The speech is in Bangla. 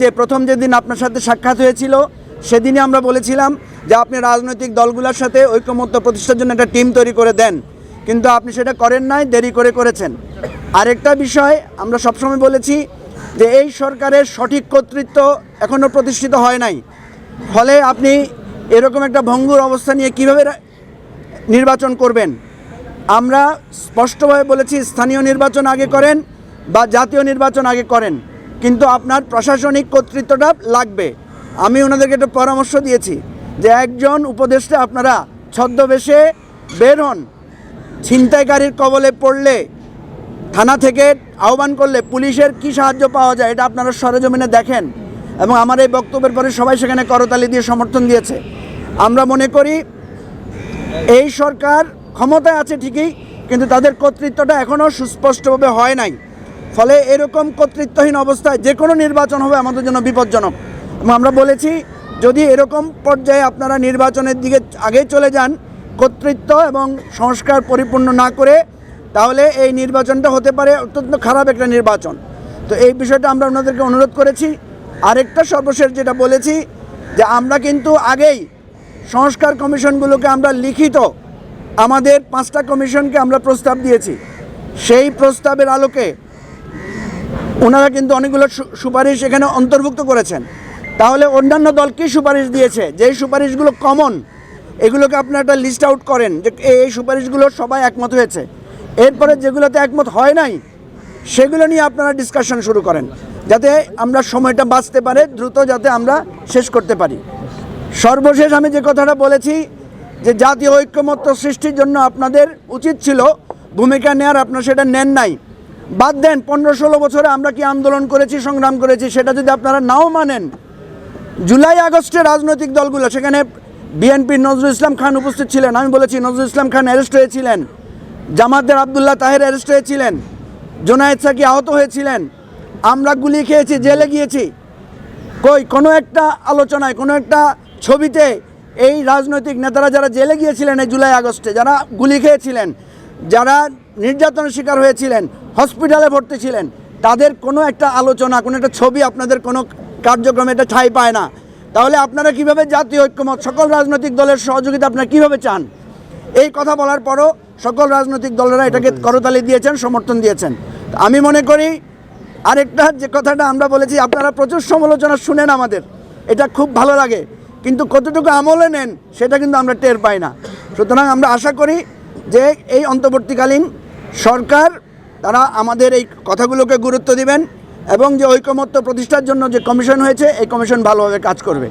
যে প্রথম যেদিন আপনার সাথে সাক্ষাৎ হয়েছিল, সেদিনই আমরা বলেছিলাম যে আপনি রাজনৈতিক দলগুলোর সাথে ঐক্যমত্য প্রতিষ্ঠার জন্য একটা টিম তৈরি করে দেন। কিন্তু আপনি সেটা করেন নাই, দেরি করে করেছেন। আরেকটা বিষয়, আমরা সবসময় বলেছি যে এই সরকারের সঠিক কর্তৃত্ব এখনও প্রতিষ্ঠিত হয় নাই। ফলে আপনি এরকম একটা ভঙ্গুর অবস্থা নিয়ে কীভাবে নির্বাচন করবেন? আমরা স্পষ্টভাবে বলেছি, স্থানীয় নির্বাচন আগে করেন বা জাতীয় নির্বাচন আগে করেন। কিন্তু আপনার প্রশাসনিক কর্তৃত্বটা লাগবে। আমি ওনাদেরকে একটা পরামর্শ দিয়েছি যে একজন উপদেষ্টা আপনারা ছদ্মবেশে বের হন, ছিনতাইকারীর কবলে পড়লে, থানা থেকে আহ্বান করলে পুলিশের কি সাহায্য পাওয়া যায় এটা আপনারা সরেজমিনে দেখেন এবং আমার এই বক্তব্যের পরে সবাই সেখানে করতালি দিয়ে সমর্থন দিয়েছে। আমরা মনে করি এই সরকার ক্ষমতায় আছে ঠিকই, কিন্তু তাদের কর্তৃত্বটা এখনও সুস্পষ্টভাবে হয় নাই। ফলে এরকম কর্তৃত্বহীন অবস্থায় যে কোনো নির্বাচন হবে আমাদের জন্য বিপজ্জনক। এবং আমরা বলেছি, যদি এরকম পর্যায়ে আপনারা নির্বাচনের দিকে আগেই চলে যান, কর্তৃত্ব এবং সংস্কার পরিপূর্ণ না করে, তাহলে এই নির্বাচনটা হতে পারে অত্যন্ত খারাপ একটা নির্বাচন। তো এই বিষয়টা আমরা ওনাদেরকে অনুরোধ করেছি। আরেকটা সর্বশেষ যেটা বলেছি, যে আমরা কিন্তু আগেই সংস্কার কমিশনগুলোকে আমরা লিখিত আমাদের পাঁচটা কমিশনকে আমরা প্রস্তাব দিয়েছি। সেই প্রস্তাবের আলোকে ওনারা কিন্তু অনেকগুলো সুপারিশ এখানে অন্তর্ভুক্ত করেছেন। তাহলে অন্যান্য দল কী সুপারিশ দিয়েছে? যেই সুপারিশগুলো কমন এগুলোকে আপনারা একটা লিস্ট আউট করেন যে এই এই সুপারিশগুলো সবাই একমত হয়েছে। এরপরে যেগুলোতে একমত হয় নাই, সেগুলো নিয়ে আপনারা ডিসকাশন শুরু করেন। যাতে আমরা সময়টা বাঁচতে পারে, দ্রুত যাতে আমরা শেষ করতে পারি। সর্বশেষ আমি যে কথাটা বলেছি, যে জাতীয় ঐক্যমত্য সৃষ্টির জন্য আপনাদের উচিত ছিল ভূমিকা নেওয়ার আপনারা সেটা নেন নাই। বাদ দেন, পনেরো ষোলো বছরে আমরা কি আন্দোলন করেছি, সংগ্রাম করেছি, সেটা যদি আপনারা নাও মানেন, জুলাই আগস্টে রাজনৈতিক দলগুলো, সেখানে বিএনপির নজরুল ইসলাম খান উপস্থিত ছিলেন। আমি বলেছি, নজরুল ইসলাম খান অ্যারেস্ট হয়েছিলেন, জামাতের আবদুল্লাহ তাহের অ্যারেস্ট হয়েছিলেন, জোনায়েদ সাকি আহত হয়েছিলেন, আমরা গুলি খেয়েছি, জেলে গিয়েছি। কই, কোনো একটা আলোচনায়, কোনো একটা ছবিতে এই রাজনৈতিক নেতারা যারা জেলে গিয়েছিলেন এই জুলাই আগস্টে, যারা গুলি খেয়েছিলেন যারা নির্যাতনের শিকার হয়েছিলেন হসপিটালে ভর্তি ছিলেন তাদের কোনো একটা আলোচনা কোনো একটা ছবি আপনাদের কোনো কার্যক্রমে এটা ঠাঁই পায় না। তাহলে আপনারা কীভাবে জাতীয় ঐক্যমত সকল রাজনৈতিক দলের সহযোগিতা আপনারা কীভাবে চান? এই কথা বলার পরও সকল রাজনৈতিক দলেরা এটাকে করতালি দিয়েছেন সমর্থন দিয়েছেন। আমি মনে করি আরেকটা যে কথাটা আমরা বলেছি আপনারা প্রচুর সমালোচনা শুনেন আমাদের এটা খুব ভালো লাগে। কিন্তু কতটুকু আমলে নেন সেটা কিন্তু আমরা টের পাই না। সুতরাং আমরা আশা করি যে এই অন্তর্বর্তীকালীন সরকার, তারা আমাদের এই কথাগুলোকে গুরুত্ব দিবেন এবং যে ঐকমত্য প্রতিষ্ঠার জন্য যে কমিশন হয়েছে, এই কমিশন ভালোভাবে কাজ করবে।